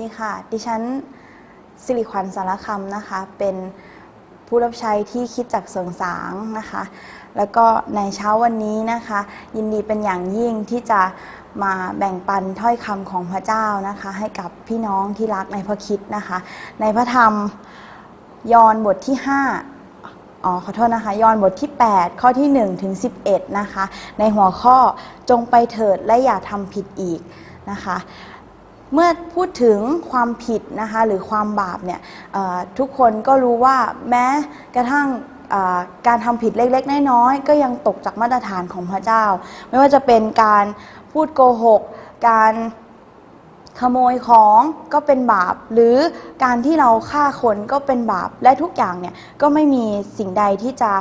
ดีค่ะ ดิฉันสิริขวัญสารคำนะคะ เป็นผู้รับใช้ที่คิดจากเสริงสางนะคะ แล้วก็ในเช้าวันนี้นะคะ ยินดีเป็นอย่างยิ่งที่จะมาแบ่งปันถ้อยคำของพระเจ้านะคะ ให้กับพี่น้องที่รักในพระคิดนะคะ ในพระธรรมยอห์นบทที่ 5 อ๋อขอโทษนะคะ ยอห์นบทที่ 8 ข้อที่ 1 ถึง 11 นะคะ ในหัวข้อจงไปเถิดและอย่าทำผิดอีกนะคะ เมื่อพูดถึงความผิดนะคะหรือความบาปเนี่ยทุกคนก็รู้ว่าแม้กระทั่งการทำผิดเล็กๆ น้อยๆก็ยังตกจากมาตรฐานของพระเจ้า ไม่ว่าจะเป็นการพูดโกหก การขโมยของก็เป็นบาป หรือการที่เราฆ่าคนก็เป็นบาปและทุกอย่างเนี่ยก็ไม่มีสิ่งใดที่จะ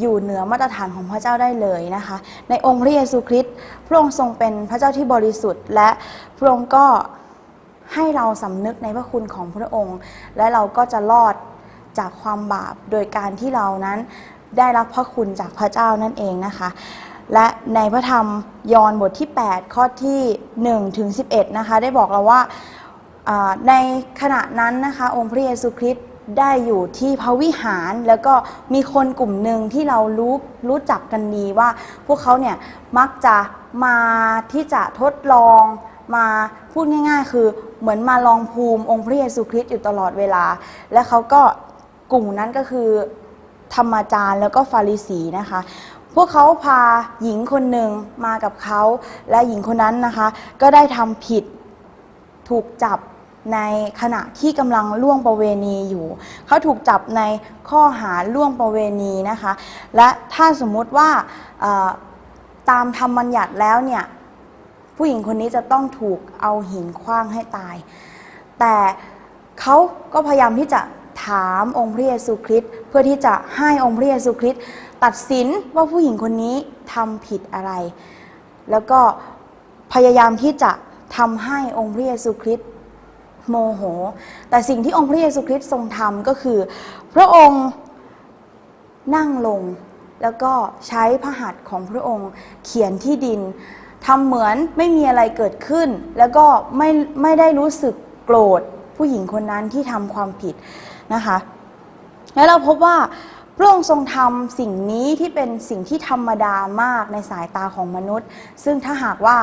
อยู่เหนือมาตรฐานของพระเจ้าได้เลยนะคะ ในองค์พระเยซูคริสต์พระองค์ทรงเป็นพระเจ้าที่บริสุทธิ์ และพระองค์ก็ ให้เราสำนึกในพระคุณของพระองค์ และเราก็จะรอดจากความบาปโดยการที่เรานั้นได้รับพระคุณจากพระเจ้านั่นเองนะคะ และในพระธรรมยอห์นบทที่ 8 ข้อที่1ถึง11 นะคะ ได้บอกเราว่าในขณะนั้นนะคะ องค์พระเยซูคริสต์ได้อยู่ที่พระวิหาร แล้วก็มีคนกลุ่มหนึ่งที่เรารู้รู้จักกันดีว่า พวกเขาเนี่ยมักจะมาที่จะทดลอง มาพูดง่าย ๆ คือเหมือนมาลองภูมิองค์พระเยซูคริสต์อยู่ตลอดเวลา และเขาก็กลุ่มนั้นก็คือธรรมจารย์แล้วก็ฟาริสีนะคะ พวกเขาพาหญิงคนหนึ่งมากับเขาและหญิงคนนั้นนะคะ ก็ได้ทำผิดถูกจับในขณะที่กำลังล่วงประเวณีอยู่ เขาถูกจับในข้อหาล่วงประเวณีนะคะ และถ้าสมมติว่าตามธรรมบัญญัติแล้วเนี่ย ผู้หญิงคนนี้จะต้องถูกเอาหินคว้างให้ตาย แต่เขาก็พยายามที่จะถามองค์พระเยซูคริสต์เพื่อที่จะให้องค์พระเยซูคริสต์ตัดสินว่าผู้หญิงคนนี้ทำผิดอะไร แล้วก็พยายามที่จะทำให้องค์พระเยซูคริสต์โมโห แต่สิ่งที่องค์พระเยซูคริสต์ทรงทำก็คือ พระองค์นั่งลงแล้วก็ใช้พระหัตถ์ของพระองค์เขียนที่ดิน ทำเหมือนไม่มีอะไรเกิดขึ้น แล้วก็ไม่ไม่ได้รู้สึกโกรธผู้หญิงคนนั้นที่ทำความผิดนะคะ แล้วเราพบว่าพระองค์ทรงทำสิ่งนี้ที่เป็นสิ่งที่ธรรมดามากในสายตาของมนุษย์ ซึ่งถ้าหากว่า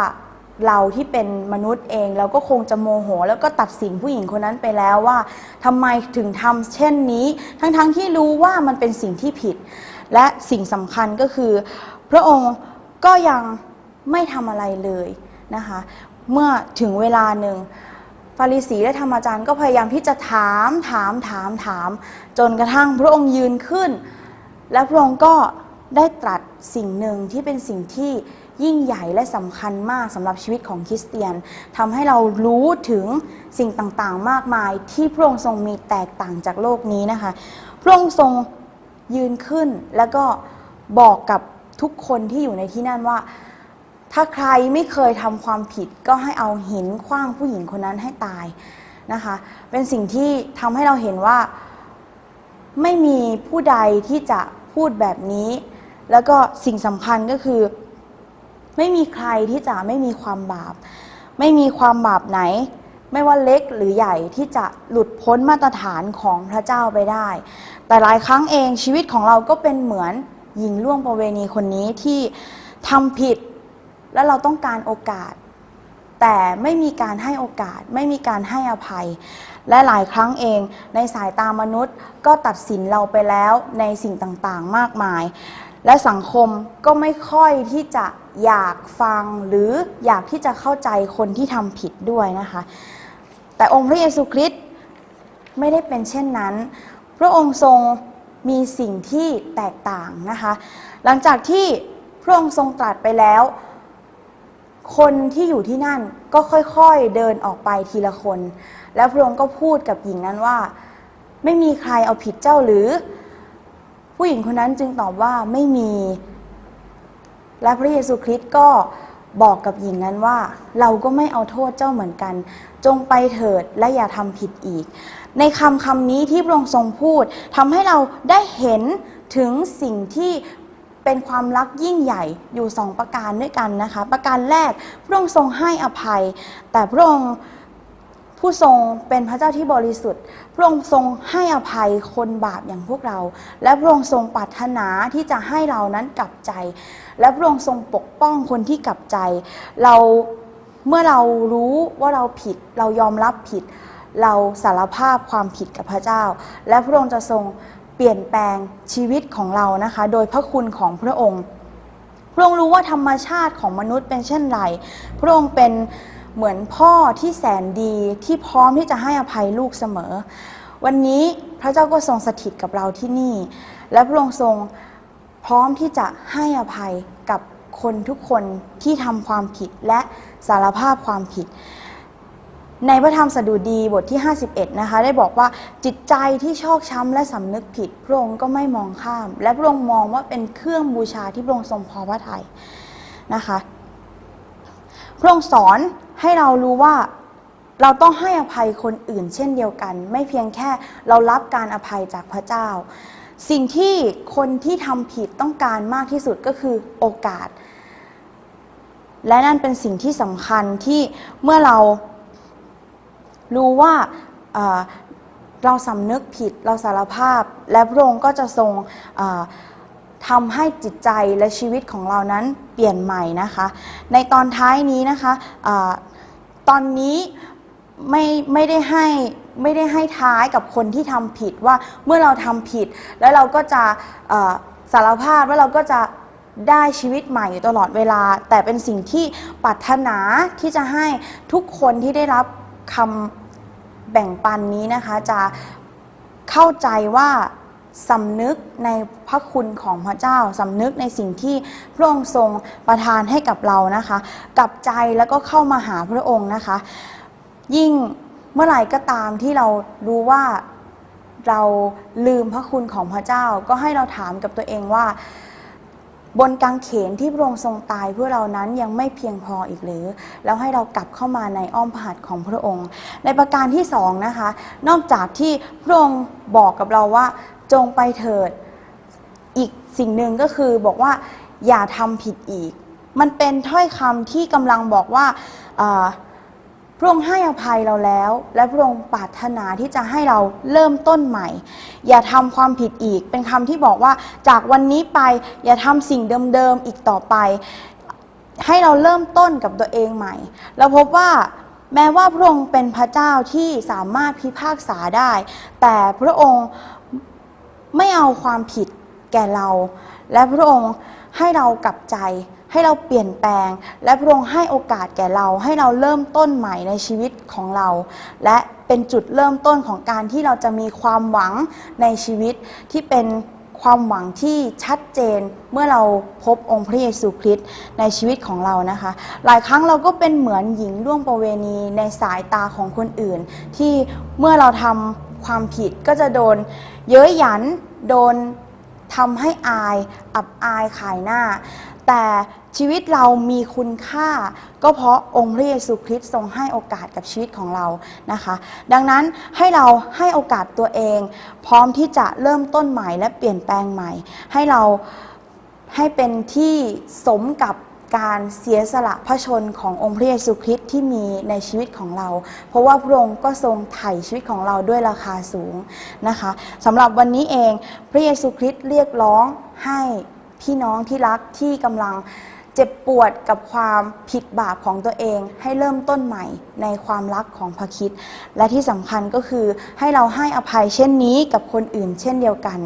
เราที่เป็นมนุษย์เองเราก็คงจะโมโห แล้วก็ตัดสินผู้หญิงคนนั้นไปแล้วว่าทำไมถึงทำเช่นนี้ ทั้งๆทที่รู้ว่ามันเป็นสิ่งที่ผิด และสิ่งสำคัญก็คือ พระองค์ก็ยัง ไม่ทำอะไรเลยนะคะ เมื่อถึงเวลาหนึ่งฟาริสีและธรรมจารย์ก็พยายามที่จะถามถามถามถาม จนกระทั่งพระองค์ยืนขึ้น และพระองค์ก็ได้ตรัสสิ่งหนึ่งที่เป็นสิ่งที่ยิ่งใหญ่และสำคัญมากสำหรับชีวิตของคริสเตียนทำให้เรารู้ถึงสิ่งต่างๆ มากมายที่พระองค์ทรงมีแตกต่างจากโลกนี้นะคะ พระองค์ทรงยืนขึ้นแล้วก็บอกกับทุกคนที่อยู่ในที่นั่นว่า ถ้าใครไม่เคยทำความผิดก็ให้เอาหินคว้างผู้หญิงคนนั้นให้ตายนะคะ เป็นสิ่งที่ทำให้เราเห็นว่า ไม่มีผู้ใดที่จะพูดแบบนี้ แล้วก็สิ่งสำคัญก็คือ ไม่มีใครที่จะไม่มีความบาป ไม่มีความบาปไหน ไม่ว่าเล็กหรือใหญ่ที่จะหลุดพ้นมาตรฐานของพระเจ้าไปได้ แต่หลายครั้งเองชีวิตของเราก็เป็นเหมือนหญิงล่วงประเวณีคนนี้ที่ทำผิด และเราต้องการโอกาส แต่ไม่มีการให้โอกาส ไม่มีการให้อภัย และหลายครั้งเองในสายตามนุษย์ก็ตัดสินเราไปแล้วในสิ่งต่างๆมากมาย และสังคมก็ไม่ค่อยที่จะอยากฟังหรืออยากที่จะเข้าใจคนที่ทำผิดด้วยนะคะ แต่องค์พระเยซูคริสต์ไม่ได้เป็นเช่นนั้น พระองค์ทรงมีสิ่งที่แตกต่างนะคะ หลังจากที่พระองค์ทรงตรัสไปแล้ว คนที่อยู่ที่นั่นก็ค่อยๆเดินออกไปทีละคน แล้วพระองค์ก็พูดกับหญิงนั้นว่า ไม่มีใครเอาผิดเจ้าหรือ ผู้หญิงคนนั้นจึงตอบว่าไม่มี และพระเยซูคริสต์ก็บอกกับหญิงนั้นว่า เราก็ไม่เอาโทษเจ้าเหมือนกัน จงไปเถิดและอย่าทำผิดอีก ในคำคำนี้ที่พระองค์ทรงพูดทำให้เราได้เห็นถึงสิ่งที่ เป็นความรักยิ่งใหญ่อยู่สองประการด้วยกันนะคะ ประการแรกพระองค์ทรงให้อภัย แต่พระองค์ผู้ทรงเป็นพระเจ้าที่บริสุทธิ์ พระองค์ทรงให้อภัยคนบาปอย่างพวกเรา และพระองค์ทรงปรารถนาที่จะให้เรานั้นกลับใจ และพระองค์ทรงปกป้องคนที่กลับใจ เราเมื่อเรารู้ว่าเราผิด เรายอมรับผิด เราสารภาพความผิดกับพระเจ้า และพระองค์จะทรง เปลี่ยนแปลงชีวิตของเรานะคะ โดยพระคุณของพระองค์ พระองค์รู้ว่าธรรมชาติของมนุษย์เป็นเช่นไร พระองค์เป็นเหมือนพ่อที่แสนดีที่พร้อมที่จะให้อภัยลูกเสมอ วันนี้พระเจ้าก็ทรงสถิตกับเราที่นี่ และพระองค์ทรงพร้อมที่จะให้อภัยกับคนทุกคนที่ทำความผิดและสารภาพความผิด ในพระธรรมสดุดีบทที่ 51 นะคะ ได้บอกว่าจิตใจที่ชอกช้ำและสำนึกผิด พระองค์ก็ไม่มองข้าม และพระองค์มองว่าเป็นเครื่องบูชาที่พระองค์ทรงพอพระทัยนะคะ พระองค์สอนให้เรารู้ว่าเราต้องให้อภัยคนอื่นเช่นเดียวกัน ไม่เพียงแค่เรารับการอภัยจากพระเจ้า สิ่งที่คนที่ทำผิดต้องการมากที่สุดก็คือโอกาส และนั่นเป็นสิ่งที่สำคัญที่เมื่อเรา รู้ว่าเราสำนึกผิดเราสารภาพ และพระองค์ก็จะทรงทำให้จิตใจและชีวิตของเรานั้นเปลี่ยนใหม่นะคะ ในตอนท้ายนี้นะคะออตอนนี้ไม่ไม่ได้ให้ไม่ได้ให้ท้ายกับคนที่ทำผิดว่าเมื่อเราทำผิด แล้วเราก็จะสารภาพแล้วเราก็จะได้ชีวิตใหม่อยู่ตลอดเวลา แต่เป็นสิ่งที่ปรารถนาที่จะให้ทุกคนที่ได้รับ คำแบ่งปันนี้นะคะจะเข้าใจว่าสำนึกในพระคุณของพระเจ้าสำนึกในสิ่งที่พระองค์ทรงประทานให้กับเรานะคะ กับใจแล้วก็เข้ามาหาพระองค์นะคะ ยิ่งเมื่อไหร่ก็ตามที่เรารู้ว่าเราลืมพระคุณของพระเจ้า ก็ให้เราถามกับตัวเองว่า บนกางเขนที่พระองค์ทรงตายเพื่อเรานั้นยังไม่เพียงพออีกหรือ แล้วให้เรากลับเข้ามาในอ้อมพระหัตถ์ของพระองค์ ในประการที่สองนะคะ นอกจากที่พระองค์บอกกับเราว่า จงไปเถิดอีกสิ่งหนึ่งก็คือบอกว่าอย่าทำผิดอีก มันเป็นถ้อยคำที่กำลังบอกว่าอ่า พระองค์ให้อภัยเราแล้ว และพระองค์ปรารถนาที่จะให้เราเริ่มต้นใหม่ อย่าทำความผิดอีก เป็นคำที่บอกว่าจากวันนี้ไปอย่าทำสิ่งเดิมๆอีกต่อไป ให้เราเริ่มต้นกับตัวเองใหม่ เราพบว่าแม้ว่าพระองค์เป็นพระเจ้าที่สามารถพิพากษาได้ แต่พระองค์ไม่เอาความผิดแก่เรา และพระองค์ให้เรากลับใจ ให้เราเปลี่ยนแปลง และพระองค์ให้โอกาสแก่เรา ให้เราเริ่มต้นใหม่ในชีวิตของเรา และเป็นจุดเริ่มต้นของการที่เราจะมีความหวังในชีวิตที่เป็นความหวังที่ชัดเจนเมื่อเราพบองค์พระเยซูคริสต์ในชีวิตของเรานะคะ หลายครั้งเราก็เป็นเหมือนหญิงล่วงประเวณีในสายตาของคนอื่น ที่เมื่อเราทำความผิดก็จะโดนเย้ยหยันโดนทำให้อาย อับอายขายหน้า แต่ ชีวิตเรามีคุณค่า ก็เพราะองค์พระเยซูคริสต์ทรงให้โอกาสกับชีวิตของเรานะคะ ดังนั้นให้เราให้โอกาสตัวเอง พร้อมที่จะเริ่มต้นใหม่และเปลี่ยนแปลงใหม่ ให้เราให้เป็นที่สมกับการเสียสละพระชนขององค์พระเยซูคริสต์ที่มีในชีวิตของเรา เพราะว่าพระองค์ก็ทรงไถ่ชีวิตของเราด้วยราคาสูงนะคะสำหรับวันนี้เองพระเยซูคริสต์เรียกร้องให้พี่น้องที่รักที่กำลัง เจ็บปวดกับความผิดบาปของตัวเอง ให้เริ่มต้นใหม่ในความรักของพระคิดและที่สำคัญก็คือให้เราให้อภัยเช่นนี้กับคนอื่นเช่นเดียวกัน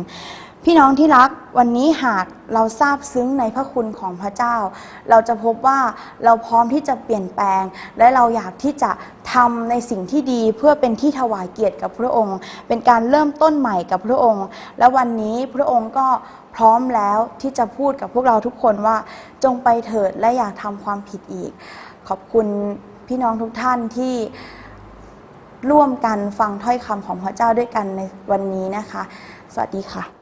พี่น้องที่รักวันนี้หากเราทราบซึ้งในพระคุณของพระเจ้า เราจะพบว่าเราพร้อมที่จะเปลี่ยนแปลง และเราอยากที่จะทำในสิ่งที่ดีเพื่อเป็นที่ถวายเกียรติกับพระองค์ เป็นการเริ่มต้นใหม่กับพระองค์ และวันนี้พระองค์ก็ ร้อมแล้วที่จะพูดกับพวกเราทุกคนว่าจงไปเถิดและอย่าทำความผิดอีก ขอบคุณพี่น้องทุกท่านที่ร่วมกันฟังถ้อยคำของพระเจ้าด้วยกันในวันนี้นะคะ สวัสดีค่ะ